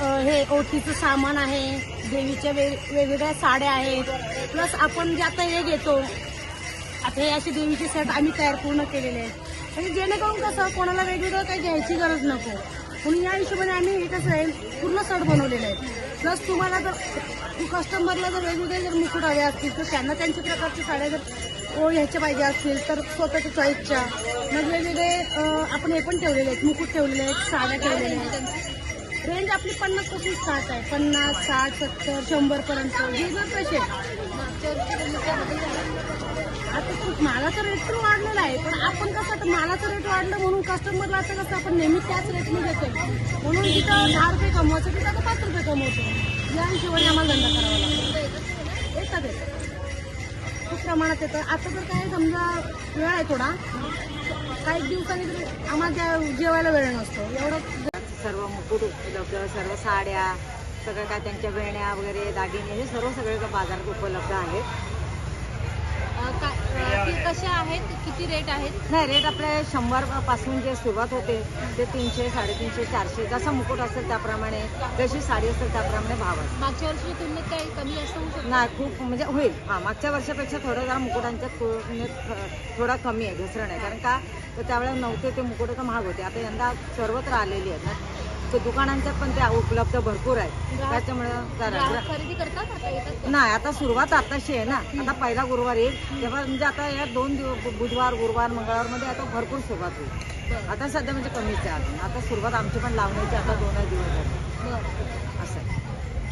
हे ओटीचं सामान आहे देवीच्या वे वेगवेगळ्या साड्या आहेत. प्लस आपण जे आता हे घेतो आता हे असे देवीचे सेट आम्ही तयार पूर्ण केलेले आहेत. म्हणजे जेणेकरून कसं कोणाला वेगवेगळं काही घ्यायची गरज नको. म्हणून या हिशोबाने आम्ही हे कसं आहे पूर्ण सेट बनवलेले आहेत प्लस तुम्हाला जर कस्टमरला जर वेगवेगळे जर मुकुट हवे असतील तर त्यांना त्यांच्या प्रकारच्या साड्या जर ओ ह्याच्या पाहिजे असतील तर स्वतःच्या चॉईसच्या मग वेगवेगळे आपण हे पण ठेवलेले आहेत मुकुट ठेवलेले आहेत साड्या ठेवलेल्या आहेत. रेंज आपली पन्नासपासून स्टार्ट आहे. पन्नास साठ सत्तर शंभर पर्यंत. कसे? आता खूप मालाचा रेट पण वाढलेला आहे. पण आपण कसं आता मालाचा रेट वाढलं म्हणून कस्टमरला आता कसं आपण नेहमी त्याच रेटने देतो म्हणून तिथं दहा रुपये कमवायचं तिथं आता पाच रुपये कमवतो या हिशोबाने आम्हाला धंदा करावा लागतो. येतात येतात. खूप प्रमाणात येतं. आता जर काय समजा वेळ आहे थोडा काही दिवसांनी आम्हाला जेवायला वेळ नसतो. एवढं सर्व मुकुट उपलब्ध सर्व साड्या सगळं काय त्यांच्या वेण्या वगैरे दागिने हे सर्व सगळे बाजारात उपलब्ध आहेत कशा आहेत किती रेट आहेत? नाही रेट आपले शंभरपासून जे सुरुवात होते ते तीनशे साडेतीनशे चारशे जसा मुकुट असेल त्याप्रमाणे जशी साडी असेल त्याप्रमाणे भाव आहे. मागच्या वर्षी तुलनेत काही कमी जास्त होऊ शकतो? नाही खूप म्हणजे होईल. हां मागच्या वर्षापेक्षा थोडं जरा मुकुटांच्या तुलनेत थ- थोडा कमी आहे घसरण आहे कारण का तर त्यावेळेला नव्हते ते मुकुट तर महाग होते. आता यंदा सर्वत्र आलेली आहेत. ना दुकानांच्यात पण त्या उपलब्ध भरपूर आहेत. त्याच्यामुळे खरेदी करतात? नाही आता सुरुवात आताशी आहे ना. आता पहिला गुरुवार येईल. तेव्हा म्हणजे आता या दोन दिवस बुधवार गुरुवार मंगळवारमध्ये आता भरपूर सुरुवात होईल. आता सध्या म्हणजे कमीच आहे आता सुरुवात आमची पण लावण्याची आता दोनच दिवस झाले.